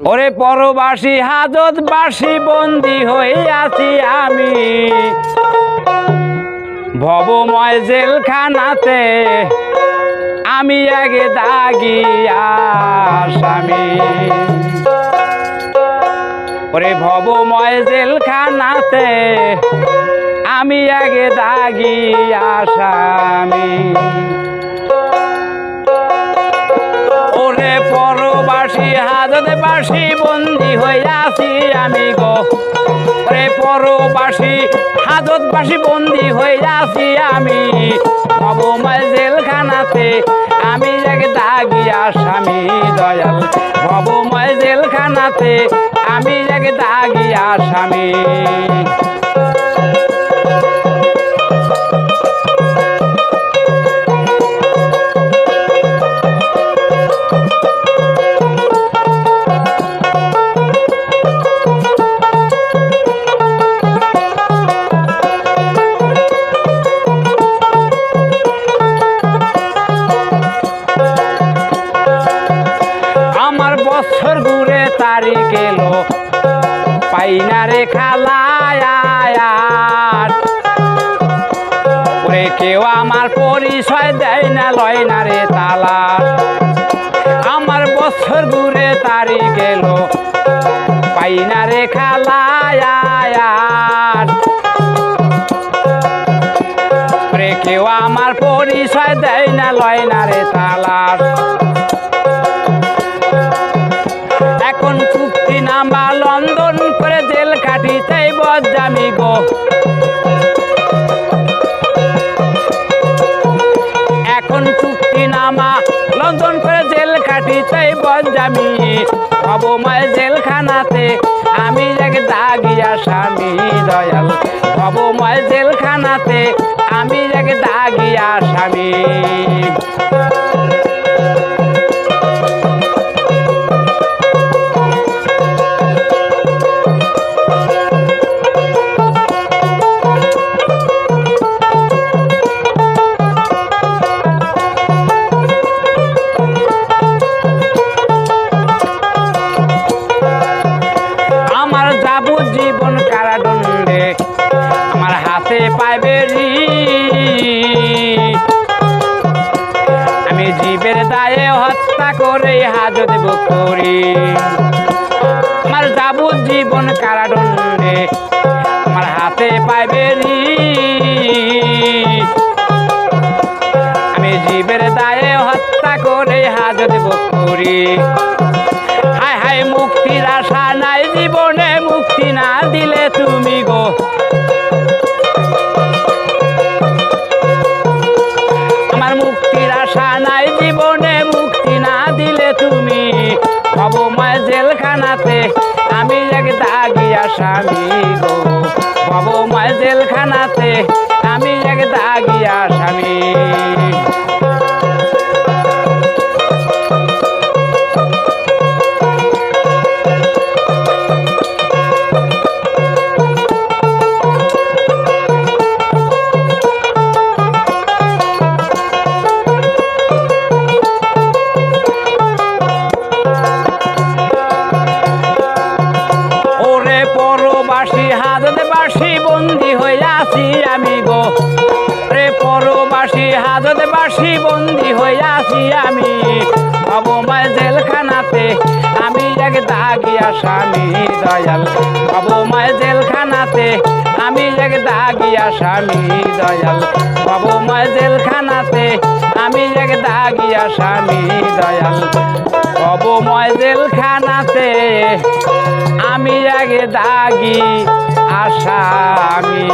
ওরে পরবাসী হাজত বাসী বন্দি হইয়াছি আমি। ভবময় জেলখানাতে আমি আগে দাগি আসামি ওরে ভবময় জেলখানাতে আমি আগে দাগি আসামি হাজতে বাসী বন্দি হইয়াছি আমি গো। ওরে পরবাসী, হাজত বাসী বন্দি হইয়াছি আমি। ভবময় জেলখানাতে আমি এক দাগি আসামি দয়াল। ভবময় জেলখানাতে আমি এক দাগি আসামি না রে খালায় ওরে কেউ আমার পরিচয় দেয় না, লয় না রে তালা। আমার বছর ঘুরে তারিখ এলো পাই রে খালায় ওরে কেউ আমার পরিচয় দেয় না, লয় না রে তালার এখন চুক্তি নামা লন্ডন করে জেল কাটিতেই গো। এখন চুক্তি নামা, লন্ডন করে জেল কাটিতেই বজ্জামি অবময় জেলখানাতে আমি এক দাগিয়া স্বামী দয়াল। অবময় জেলখানাতে আমি এক দাগিয়া স্বামী। হত্যা করে হাজত করি। আমার যাবজ্জীবন কারাদণ্ডে, আমার হাতে পাইবে আমি জীবের দায়ে হত্যা করে হাজত করি। হায় হায় মুক্তির আশা নাই, জীবনে মুক্তি না দিলে তুমি গো জেলখানাতে আমি এক দাগিয়া স্বামী গো। ভবময় জেলখানাতে আমি এক দাগিয়া আসামি হাজতে বাসী বন্দি হইয়াছি আমি গো। রে পরবাসী হাজতে বাসী বন্দি হইয়াছি আমি। অবময় জেলখানাতে আমি এক দাগি আসামি দয়াল। অবময় জেলখানাতে আমি এক দাগি আসামি দয়াল। অবময় জেলখানাতে আমি এক দাগি আসামি দয়াল। অবময় জেলখানাতে আমি আগে দাগি আসামি